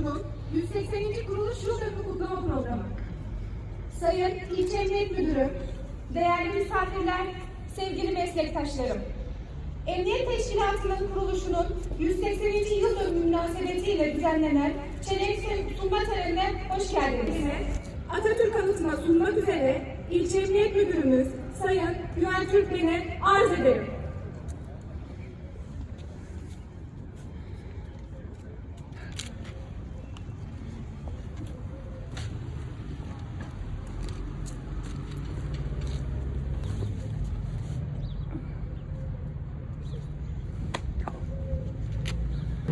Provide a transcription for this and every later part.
Kuruluşu'nun 180. kuruluş yıl dönümü kutlama programı. Sayın İlçe Emniyet Müdürüm, değerli misafirler, sevgili meslektaşlarım. Emniyet Teşkilatı'nın kuruluşunun 180. yıl dönümü münasebetiyle düzenlenen çelenk sunma törenine hoş geldiniz. Atatürk anıtına sunmak üzere İlçe Emniyet Müdürümüz Sayın Güven Türkmen'e arz ederim.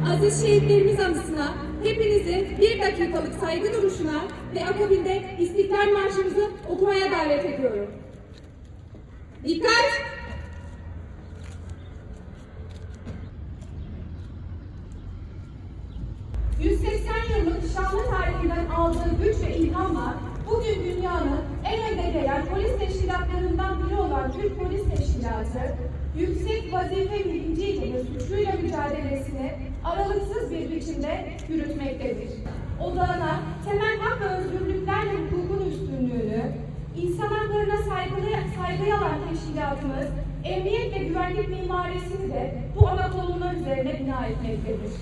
Aziz şehitlerimiz anısına hepinizi bir dakikalık saygı duruşuna ve akabinde İstiklal Marşımızı okumaya davet ediyorum. Dikkat! ...180 yıllık şanlı tarihinden aldığı güç ve ilhamla bugün dünyanın en önde gelen polis teşkilatlarından biri olan Türk Polis Teşkilatı, yüksek vazife bilinciyle suçluyla mücadelesini aralıksız bir biçimde yürütmektedir. Odağına temel hak ve özgürlüklerle hukukun üstünlüğünü, insan haklarına saygılı, saygıya alan teşkilatımız, emniyet ve güvenlik mimarisini de bu ana konular üzerine bina etmektedir.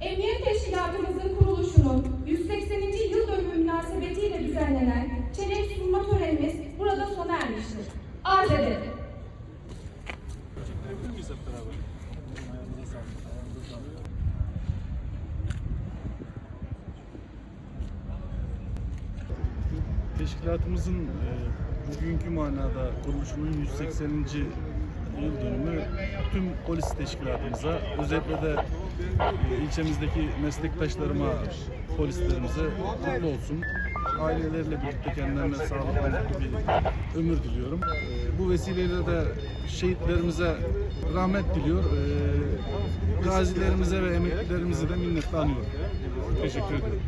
Emniyet Teşkilatımızın kuruluşunun 180. yıl dönümü münasebetiyle düzenlenen çelenk sunma törenimiz burada sona ermiştir. Arz. Teşkilatımızın e, bugünkü manada kuruluşunun 180. yıl dönümü tüm polis teşkilatımıza, özellikle de e, ilçemizdeki meslektaşlarıma, polislerimize mutlu olsun. Aileleriyle birlikte kendilerine sağlıklı bir ömür diliyorum. E, Bu vesileyle de şehitlerimize rahmet diliyor. E, Gazilerimize ve emeklilerimize de minnetle anıyorum. Teşekkür ederim.